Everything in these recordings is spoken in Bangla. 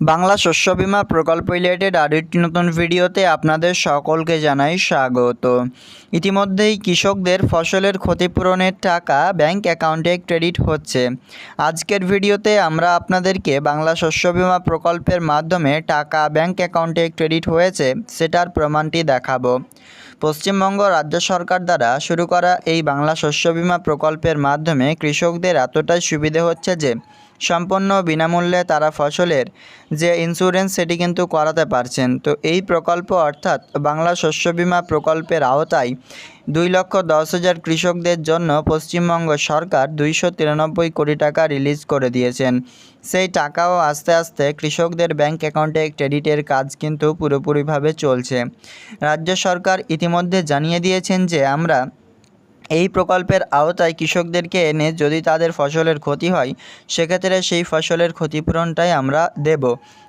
বাংলা শস্য বিমা প্রকল্প রিলেটেড আরও একটি নতুন ভিডিওতে আপনাদের সকলকে জানাই স্বাগত। ইতিমধ্যেই কৃষকদের ফসলের ক্ষতিপূরণের টাকা ব্যাংক অ্যাকাউন্টে ক্রেডিট হচ্ছে। আজকের ভিডিওতে আমরা আপনাদেরকে বাংলা শস্য বিমা প্রকল্পের মাধ্যমে টাকা ব্যাংক অ্যাকাউন্টে ক্রেডিট হয়েছে সেটার প্রমাণটি দেখাবো। পশ্চিমবঙ্গ রাজ্য সরকার দ্বারা শুরু করা এই বাংলা শস্য বিমা প্রকল্পের মাধ্যমে কৃষকদের এতটাই সুবিধে হচ্ছে যে সম্পূর্ণ বিনামূল্যে তারা ফসলের যে ইন্স্যুরেন্স সেটি কিন্তু করাতে পারছেন। তো এই প্রকল্প অর্থাৎ বাংলা শস্য বীমা প্রকল্পের আওতায় দুই লক্ষ দশ হাজার কৃষকদের জন্য পশ্চিমবঙ্গ সরকার দুইশো তিরানব্বই কোটি টাকা রিলিজ করে দিয়েছেন। সেই টাকাও আস্তে আস্তে কৃষকদের ব্যাংক অ্যাকাউন্টে ক্রেডিটের কাজ কিন্তু পুরোপুরিভাবে চলছে। রাজ্য সরকার ইতিমধ্যে জানিয়ে দিয়েছেন যে আমরা এই প্রকল্পের আওতায় কৃষকদেরকে এনে যদি তাদের ফসলের ক্ষতি হয়, সেক্ষেত্রে সেই ফসলের ক্ষতিপূরণটাই আমরা দেব।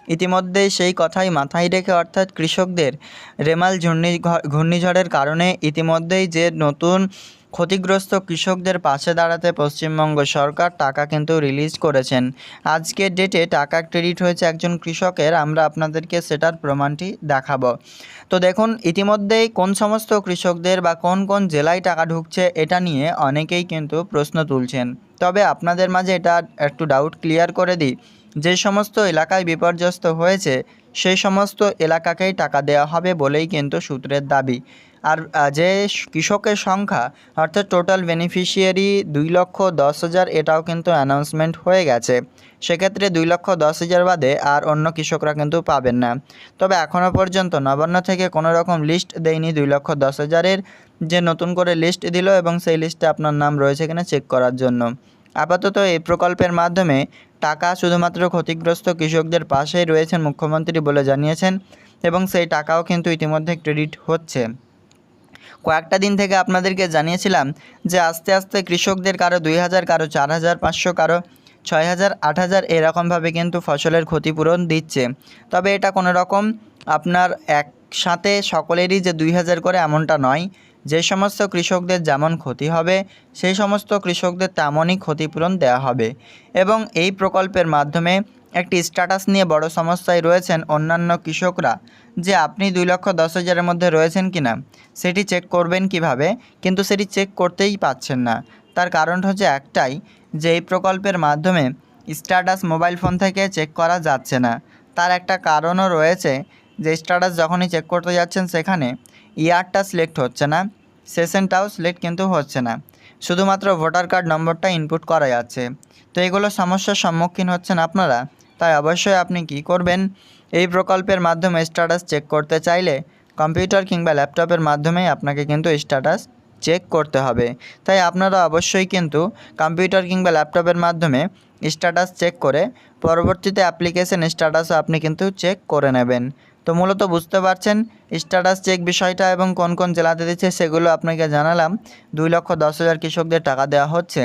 ইতিমধ্যে সেই কথাই মাথায় রেখে অর্থাৎ কৃষকদের রেমাল ঘূর্ণি ঘূর্ণিঝড়ের কারণে ইতিমধ্যেই যে নতুন ক্ষতিগ্রস্ত কৃষকদের পাশে দাঁড়াতে পশ্চিমবঙ্গ সরকার টাকা কিন্তু রিলিজ করেছেন। আজকের ডেটে টাকা ক্রেডিট হয়েছে একজন কৃষকের, আমরা আপনাদেরকে সেটার প্রমাণটি দেখাবো। তো দেখুন, ইতিমধ্যেই কোন সমস্ত কৃষকদের বা কোন কোন জেলায় টাকা ঢুকছে এটা নিয়ে অনেকেই কিন্তু প্রশ্ন তুলছেন। তবে আপনাদের মাঝে এটা একটু ডাউট ক্লিয়ার করে দিই। যে সমস্ত এলাকায় বিপর্যস্ত হয়েছে, সেই সমস্ত এলাকাকেই টাকা দেওয়া হবে বলেই কিন্তু সূত্রের দাবি। আর যে কৃষকের সংখ্যা, অর্থাৎ টোটাল বেনিফিশিয়ারি দুই লক্ষ দশ হাজার, এটাও কিন্তু অ্যানাউন্সমেন্ট হয়ে গেছে। সেক্ষেত্রে দুই লক্ষ দশ হাজার বাদে আর অন্য কৃষকরা কিন্তু পাবেন না। তবে এখনও পর্যন্ত নবান্ন থেকে কোনো রকম লিস্ট দেয়নি দুই লক্ষ দশ হাজারের। যে নতুন করে লিস্ট দিল এবং সেই লিস্টে আপনার নাম রয়েছে কিনা চেক করার জন্য। আপাতত এই প্রকল্পের মাধ্যমে টাকা শুধুমাত্র ক্ষতিগ্রস্ত কৃষকদের পাশেই রয়েছেন মুখ্যমন্ত্রী বলে জানিয়েছেন এবং সেই টাকাও কিন্তু ইতিমধ্যে ক্রেডিট হচ্ছে। কয়েকটা দিন থেকে আপনাদেরকে জানিয়েছিলাম যে আস্তে আস্তে কৃষকদের কারও দুই হাজার, কারও চার হাজার, পাঁচশো, কারও ছয় হাজার, আট হাজার এরকমভাবে কিন্তু ফসলের ক্ষতিপূরণ দিচ্ছে। তবে এটা কোনো রকম আপনার একসাথে সকলেরই যে দুই হাজার করে এমনটা নয়। যে সমস্ত কৃষকদের যেমন ক্ষতি হবে, সেই সমস্ত কৃষকদের তেমনই ক্ষতিপূরণ দেওয়া হবে। এবং এই প্রকল্পের মাধ্যমে একটি স্ট্যাটাস নিয়ে বড় সমস্যায় রয়েছেন অন্যান্য কৃষকরা, যে আপনি দুই লক্ষ দশ হাজারের মধ্যে রয়েছেন কি না সেটি চেক করবেন কীভাবে, কিন্তু সেটি চেক করতেই পাচ্ছেন না। তার কারণ হচ্ছে একটাই, যে এই প্রকল্পের মাধ্যমে স্ট্যাটাস মোবাইল ফোন থেকে চেক করা যাচ্ছে না। তার একটা কারণও রয়েছে, যে স্ট্যাটাস যখনই চেক করতে যাচ্ছেন সেখানে ইয়ারটা সিলেক্ট হচ্ছে না, সেশনটাও সিলেক্ট কিন্তু হচ্ছে না। শুধুমাত্র ভোটার কার্ড নম্বরটা ইনপুট করা যাচ্ছে। তো এগুলো সমস্যার সম্মুখীন হচ্ছেন আপনারা? তাই অবশ্যই আপনি কি করবেন? এই প্রকল্পের মাধ্যমে স্ট্যাটাস চেক করতে চাইলে কম্পিউটার কিংবা ল্যাপটপের মাধ্যমেই আপনাকে কিন্তু স্ট্যাটাস চেক করতে হবে। তাই আপনারা অবশ্যই কিন্তু কম্পিউটার কিংবা ল্যাপটপের মাধ্যমে স্ট্যাটাস চেক করে পরবর্তীতে অ্যাপ্লিকেশন স্ট্যাটাসও আপনি কিন্তু চেক করে নেবেন। তো মূলত বুঝতে পারছেন স্ট্যাটাস চেক বিষয়টা এবং কোন কোন জেলাতে দিচ্ছে সেগুলো আপনাকে জানালাম। দুই লক্ষ দশ হাজার কৃষকদের টাকা দেওয়া হচ্ছে।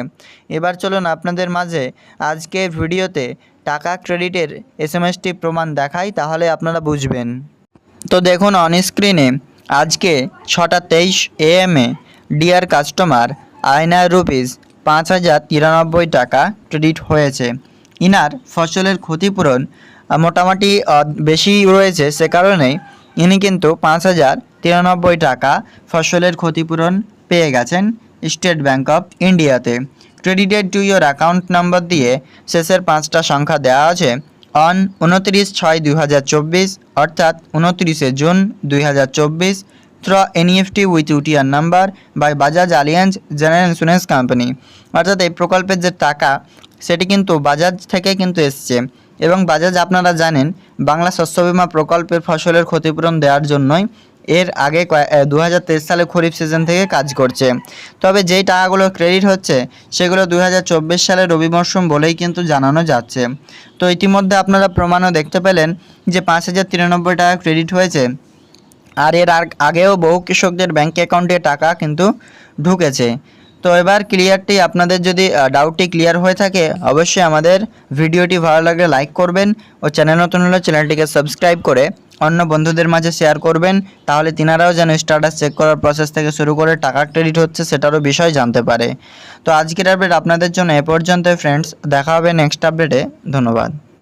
এবার চলুন আপনাদের মাঝে আজকে ভিডিওতে টাকা ক্রেডিটের এস এম এসটি প্রমাণ দেখাই, তাহলে আপনারা বুঝবেন। তো দেখুন অন স্ক্রিনে আজকে ছটা তেইশ এএমে ডিয়ার কাস্টমার আয়নার রুপিস পাঁচ হাজার তিরানব্বই টাকা ক্রেডিট হয়েছে। ইনার ফসলের ক্ষতিপূরণ মোটামুটি বেশি রয়েছে সে কারণেই ইনি কিন্তু পাঁচ হাজার তিরানব্বই টাকা ফসলের ক্ষতিপূরণ পেয়ে গেছেন স্টেট ব্যাঙ্ক অফ ইন্ডিয়াতে। Credited to your account number দিয়ে শেষের পাঁচটা সংখ্যা দেওয়া আছে অন উনত্রিশ ছয় দুই অর্থাৎ উনত্রিশে জুন দুই হাজার চব্বিশ through NEFT with UTR number by Bajaj Allianz General Insurance company অর্থাৎ এই প্রকল্পের যে টাকা, সেটি কিন্তু বাজাজ থেকে কিন্তু এসছে। এবং বাজাজ আপনারা জানেন, বাংলা শস্য বীমা প্রকল্পের ফসলের ক্ষতিপূরণ দেওয়ার জন্যই এর আগে দু হাজার তেইশ সালে খরিফ সিজন থেকে কাজ করছে। তবে যেই টাকাগুলো ক্রেডিট হচ্ছে, সেগুলো দু সালের রবি মরশুম বলেই কিন্তু জানানো যাচ্ছে। তো ইতিমধ্যে আপনারা প্রমাণও দেখতে পেলেন যে পাঁচ হাজার তিরানব্বই টাকা ক্রেডিট হয়েছে। আর এর আগেও বহু কৃষকদের ব্যাঙ্ক অ্যাকাউন্টে টাকা কিন্তু ঢুকেছে। তো এবার ক্লিয়ারটি আপনাদের যদি ডাউটটি ক্লিয়ার হয়ে থাকে, অবশ্যই আমাদের ভিডিওটি ভালো লাগলে লাইক করবেন ও চ্যানেল নতুন হলে চ্যানেলটিকে সাবস্ক্রাইব করে অন্য বন্ধুদের মাঝে শেয়ার করবেন, তাহলে তিনারাও যেন স্ট্যাটাস চেক করার প্রসেস থেকে শুরু করে টাকা ক্রেডিট হচ্ছে সেটারও বিষয় জানতে পারে। তো আজকের আপডেট আপনাদের জন্য এ পর্যন্ত ফ্রেন্ডস দেখা হবে নেক্সট আপডেটে ধন্যবাদ।